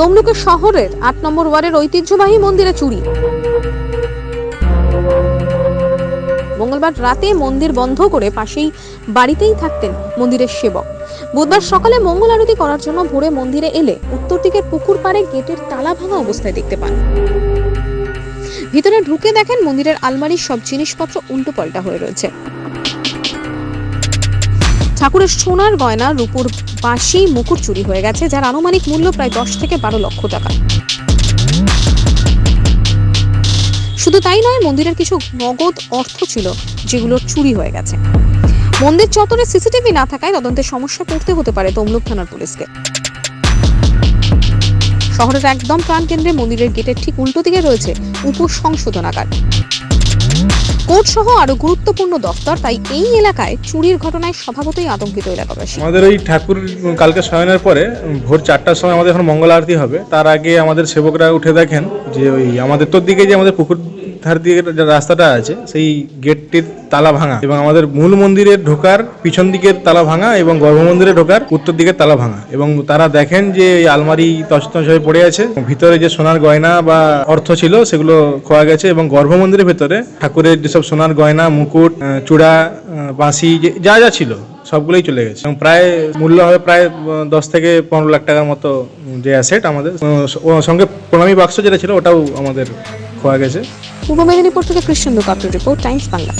তমলুকের শহরের আট নম্বর ওয়ার্ডের ঐতিহ্যবাহী মন্দিরে চুরি। মঙ্গলবার রাতে মন্দির বন্ধ করে পাশেই বাড়িতেই থাকতেন মন্দিরের সেবক। বুধবার সকালে মঙ্গল আরতি করার জন্য ভোরে মন্দিরে এলে উত্তর দিকের পুকুর পাড়ে গেটের তালা ভাঙা অবস্থায় দেখতে পান। ভিতরে ঢুকে দেখেন মন্দিরের আলমারির সব জিনিসপত্র উল্টো পাল্টা হয়ে রয়েছে। ঠাকুরের সোনার গয়না রূপুর বাসি মুকুট চুরি হয়ে গেছে, যার আনুমানিক মূল্য প্রায় দশ থেকে বারো লক্ষ টাকা। শুধু তাই নয়, মন্দিরের কিছু নগদ অর্থ ছিল, যেগুলো চুরি হয়ে গেছে। মন্দির চত্বরে সিসিটিভি না থাকায় তদন্তে সমস্যা পড়তে হতে পারে তমলুক থানার পুলিশকে। শহরের একদম প্রাণকেন্দ্রে মন্দিরের গেটের ঠিক উল্টো দিকে রয়েছে উপসংশোধনাগার। কোর্ট সহ আরও গুরুত্বপূর্ণ দফতর, তাই এই এলাকায় চুরির ঘটনায় স্বভাবতই আতঙ্কিত এলাকাবাসী। আমাদের ওই ঠাকুর কালকে শয়নের পরে ভোর চারটার সময় আমাদের এখন মঙ্গল আরতি হবে। তার আগে আমাদের সেবকরা উঠে দেখেন যে ওই আমাদের তোর দিকে যে আমাদের পুকুর ধার দিকে যে রাস্তাটা আছে, সেই গেটটির তালা ভাঙা এবং আমাদের মূল মন্দিরে ঢোকার পিছন দিকের তালা ভাঙা এবং গর্ভ মন্দিরে ঢোকার উত্তর দিকের তালা ভাঙা এবং তারা দেখেন যে এই আলমারি তছনছ হয়ে পড়ে আছে। ভিতরে যে সোনার গয়না বা অর্থ ছিল, সেগুলো খোয়া গেছে এবং গর্ভ মন্দিরের ভেতরে ঠাকুরের যেসব সোনার গয়না, মুকুট চূড়া বাঁশি, যা যা ছিল, সবগুলোই চলে গেছে। এবং প্রায় মূল্য হবে প্রায় দশ থেকে পনেরো লাখ টাকার মতো যে অ্যাসেট আমাদের। সঙ্গে প্রণামী বাক্স যেটা ছিল, ওটাও আমাদের খোয়া গেছে। পূর্ব মেদিনীপুর থেকে কৃষ্ণ কাপুর রিপোর্ট টাইমস বাংলা।